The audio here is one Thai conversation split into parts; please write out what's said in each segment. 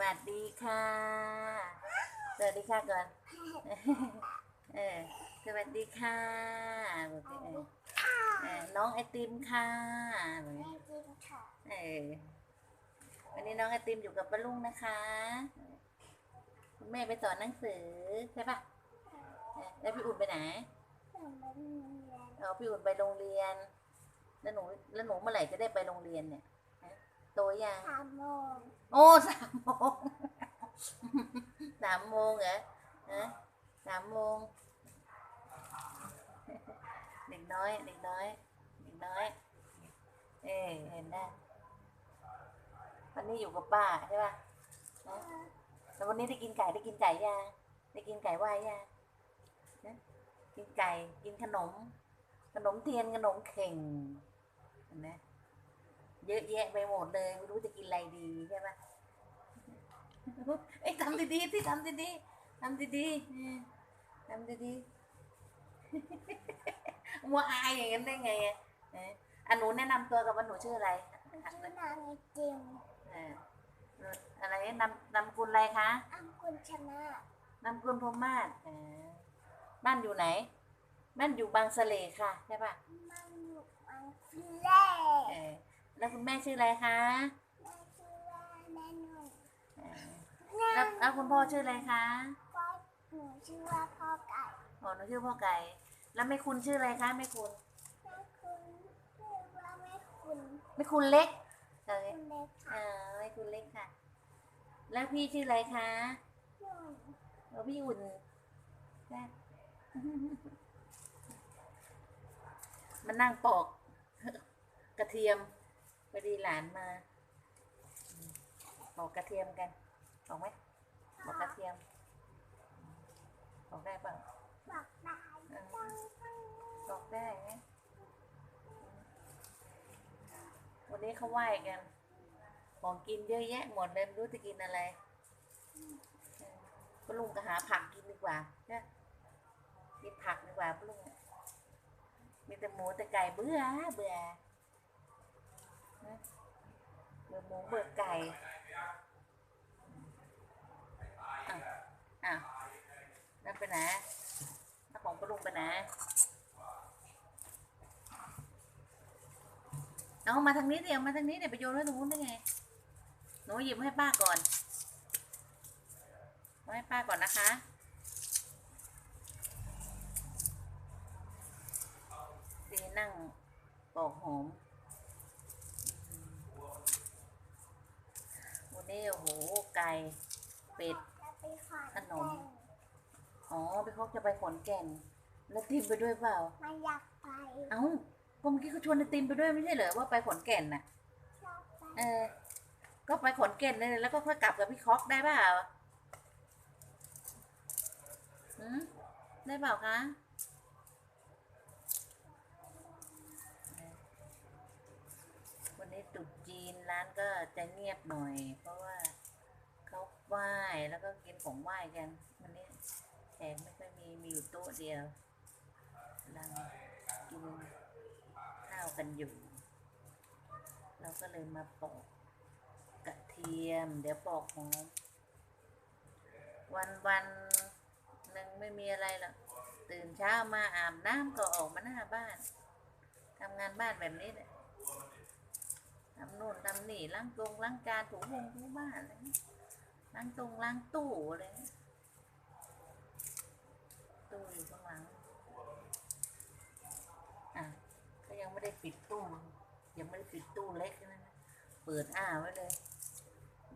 วัสดีค่ะ สวัสดีค่ะก่อน เออ สวัสดีค่ะบอกสิเออเออน้องไอติมค่ะบอกสิเออ วันนี้น้องไอติมอยู่กับป้าลุงนะคะคุณแม่ไปสอนหนังสือใช่ปะเออแล้วพี่อุ่นไปไหนเออพี่อุ่นไปโรงเรียน แล้วหนู แล้วหนูเมื่อไหร่จะได้ไปโรงเรียนเนี่ย ฮะโตยังสามโมงโอ้สามโมงสามโมงเหรอฮะสามโมงเด็กน้อยเด็กน้อยเด็กน้อย เอ้เห็นได้วันนี้อยู่กับป้าใช่ป่ะนะแล้ววันนี้ได้กินไก่ได้กินไก่ยังได้กินไก่ว่ายยังนะกินไก่กินขนม ขนมเทียนขนมเข่งเห็นไหม เยอะแยะไปหมดเลยไม่รู้จะกินอะไรดีใช่ปะเอ้ยทำดีๆที่ทำดีๆทำดีๆเออทำดีๆมัวอายอย่างนั้นได้ไงอะเอออันหนูแนะนำตัวกับว่าหนูชื่ออะไรชื่อนางไอจิมเออหนูอะไรนำนำกุลอะไรคะอัมกุลชนะนำกุลพรหมาศเออบ้านอยู่ไหนบ้านอยู่บางสะเลค่ะใช่ปะมันอยู่อังฟิเล่เออ แล้วคุณแม่ชื่ออะไรคะแม่ชื่อว่าแม่นุ่นเออแล้วแล้วคุณพ่อชื่ออะไรคะพ่อหนูชื่อว่าพ่อไก่อ๋อหนูชื่อพ่อไก่ แล้วแม่คุณชื่ออะไรคะแม่คุณแม่คุณชื่อว่าแม่คุณแม่คุณเล็กเออคุณเล็กเออแม่คุณเล็กค่ะ แล้วพี่ชื่ออะไรคะนุ่นเออพี่อุ่นแซ่บมันนั่งปอกกระเทียมพ อดีหลานมาอืมปอกกระเทียมกันปอกไหมปอกกระเทียมปอกได้เปล่าบอกได้จังจังบอกได้ไหมวันนี้เขาไหว้กัน ของกินเยอะแยะหมดเลยไม่รู้จะกินอะไรเออป้าลุงก็หาผักกินดีกว่าเนี่ยกินผักดีกว่าป้าลุงมีแต่หมูแต่ไก่เบื่อเบื่อนะ เบื่อหมูเบื่อไก่อะอะนั่นไปไหนถ้าของป้าลุงไปไหนเอามาทางนี้เดี๋ยวมาทางนี้เดี๋ยวไปโยนไว้ตรงนู้นได้ไง หนูหยิบให้ป้าก่อนเอาให้ป้าก่อนนะคะดีนั่งปอกหอมอืมวันนี้โอ้โห ไก่ เป็ด จะไปขอน ขนม อ๋อพี่ เขาจะไปขอนแก่นแล้วติมไปด้วยเปล่ามันอยากไปเอ้าก็เมื่อกี้เขาชวนไอติมไปด้วยไม่ใช่เหรอว่าไปขอนแก่นน่ะ ชอบไปเออ ก็ไปขอนแก่นเลยแล้วก็ค่อยกลับกับพี่คอกได้เปล่าหืมได้เปล่าคะเออวันนี้ตรุษจีนร้านก็จะเงียบหน่อย เพราะว่าเขาไหว้แล้วก็กินของไหว้กันวันนี้ แขกไม่ค่อยมีมีอยู่โต๊ะเดียวกำลังกินข้าวกันอยู่ เราก็เลยมาปอกกระเทียม เดี๋ยวปอกหอมวันวันหนึ่งไม่มีอะไรหรอกตื่นเช้ามาอาบน้ำก็ออกมาหน้าบ้านทำงานบ้านแบบนี้แหละทำนู่นทำนี่ล้างตรงล้างจานถูวงถูบ้านอะไรเงี้ยล้างตรงล้างตู้อะไรเงี้ยตู้อยู่ข้างหลังอะก็ยังไม่ได้ปิดตู้ ยังไม่ได้ ปิดตู้เล็กนะนะเปิดอ้าไว้เลย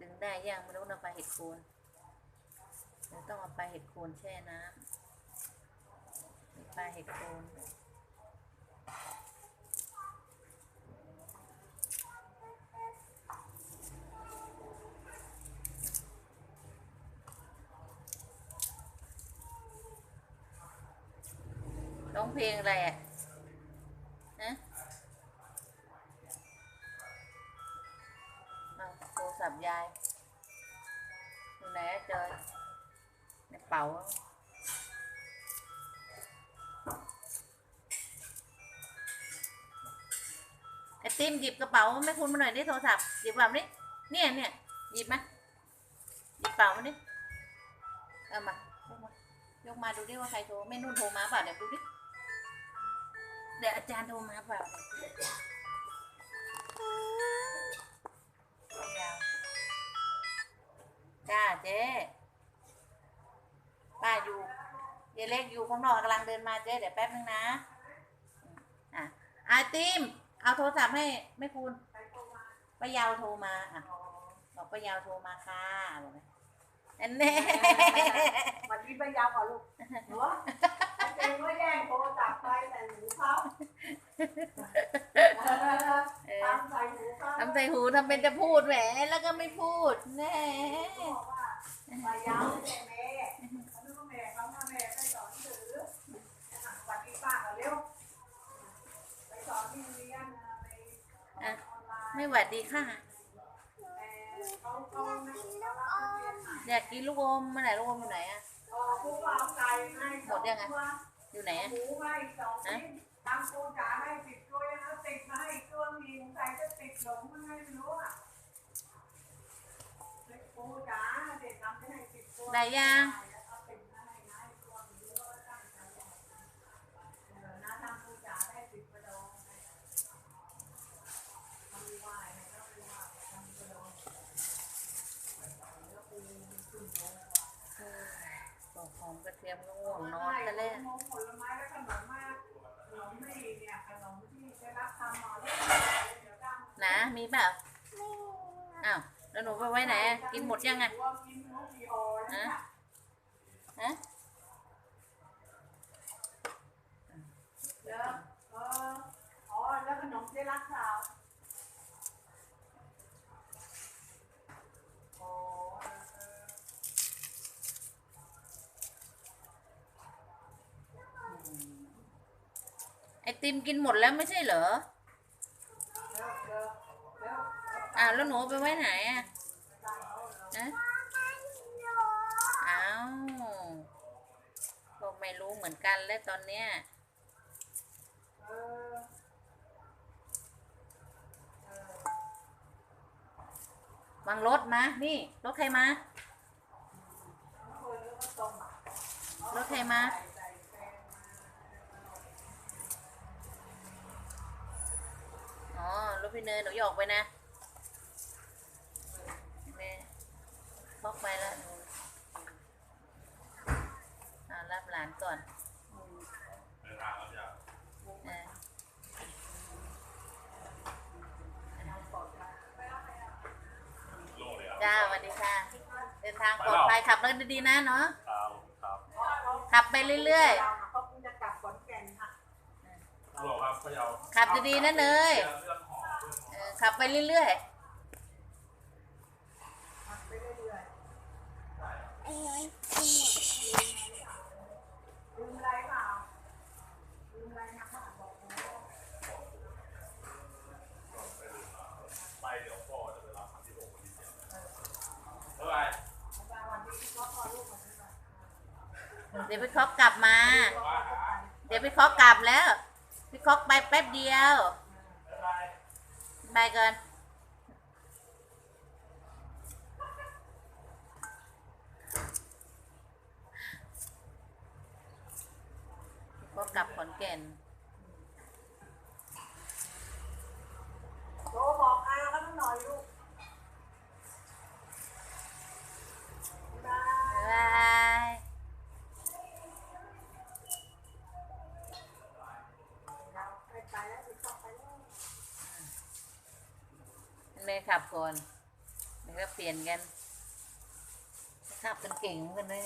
ดึงได้ยังไม่รู้นะปลาเห็ดโคนเดี๋ยวต้องเอาปลาเห็ดโคนแช่น้ำปลาเห็ดโคนร้องเพลงอะไรอะ ศัพท์ยายอยู่ไหนอะเจอในเป๋าไอติมหยิบกระเป๋าแม่คุณมาหน่อยดิโทรศัพท์หยิบแบบนี้เนี่ยเนี่ยหยิบมาเปล่ามาดิเอามายกมายกมาดูดิว่าใครโทรแม่นุ่นโทรมาเปล่าเดี๋ยวดูดิเดี๋ยวอาจารย์โทรมาเปล่า จ้าเจ๊ป้าอยู่เยเล็กอยู่ข้างนอกกำลังเดินมาเจ๊เดี๋ยวแป๊บนึงนะอะอาติมเอาโทรศัพท์ให้แม่คุณป้ายาวโทรมาอะบอกป้ายาวโทรมาค่ะบอกเลยอันแน่วันนี้ไปยาวกว่าลูกหนูเจงก็แย่งโทรศัพท์ไปแต่หนูเขา เออ ทำใส่หนูเขา ทำ ใส่หูทำเป็นจะพูดแหมแล้วก็ไม่พูดแน่ไม่หวัดดีค่ะอยากกินลูกอมมาไหนลูกอมอยู่ไหนอะหมดยังไงอยู่ไหนอะ ตามปูจ๋าให้สิบตัวยังเอาติดมาให้อีกตัวมีใส่จะติดหลงมันไม่รู้อะปูจ๋าเด็กทำให้สิบตัวได้ยังเอาติดมาให้นะอีกตัวหนึ่งบกระดองทำไหวให้ก็ไม่ว่าทำกระดงแล้วปูขึ้นโลกว่าบอกหอมกระเทียมก็ง่วงนอนแต่แรกผลไม้และขนมมากขนมนี่เนี่ยขนมที่ได้รับทำมาแล้วเดี๋ยวดังนะมีเปล่าอ้าวแล้วหนูไปไว้ไหนอะกินหมดยังอะกินหมดกี่ห่อแล้วเนี่ยฮะอ๋อแล้วขนมได้รับข่าวอ๋อเออเออไอติมกินหมดแล้วไม่ใช่เหรอ เดี๋ยวเดี๋ยวเดี๋ยว อ้าวแล้วหนูไปไว้ไหนอะนะอ้าวก็ไม่รู้เหมือนกันแล้วตอนเนี้ยวางรถมา นี่ รถใครมา รถใครมาใส่ใส่แป้งมาอ๋อ รถพี่เนยหนูหยอกไปนะแม่พอก ไปแล้วหนูอ่ารับหลานก่อนเออจ้าสวัสดีค่ะ เดินทางปลอดภัยขับรถดีๆนะเนาะครับครับขับไปเรื่อยเขาคงจะกลับขอนแก่นค่ะฮัลโหลครับพะเยาๆขับดีๆนะเนยเรื่องหอมเรื่องหอมเออขับไปเรื่อยขับไปเรื่อย ไอ้น้อยกินหมด ๆลืมอะไร เดี๋ยวพ่อจะไปรับครั้งที่หกวันที่เจ็ดบ๊ายบายวันที่เขาพอลูกมาด้วยกันๆเดี๋ยวพี่คอกกลับมา เดี๋ยวพี่คอกกลับแล้ว พี่คอกไปแป๊บเดียวบ๊ายบายบายก่อนพี่คอกกลับขอน แก่นโทรบอกอาเขาหน่อยลูกบ๊ายบาย บ๊ายบายเราไปไปแล้วติดต่อไปแล้วเนยขับก่อนเดี๋ยวก็เปลี่ยนกัน ขับกันเก่งเหมือนกันเล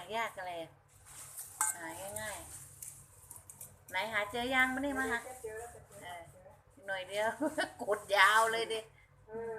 ายากกันเลยหาง่ายๆ ไหนหาเจอยังไม่ได้มาหาเจอแล้วเจอเออหน่อยเดียว กดยาวเลยดิ เออ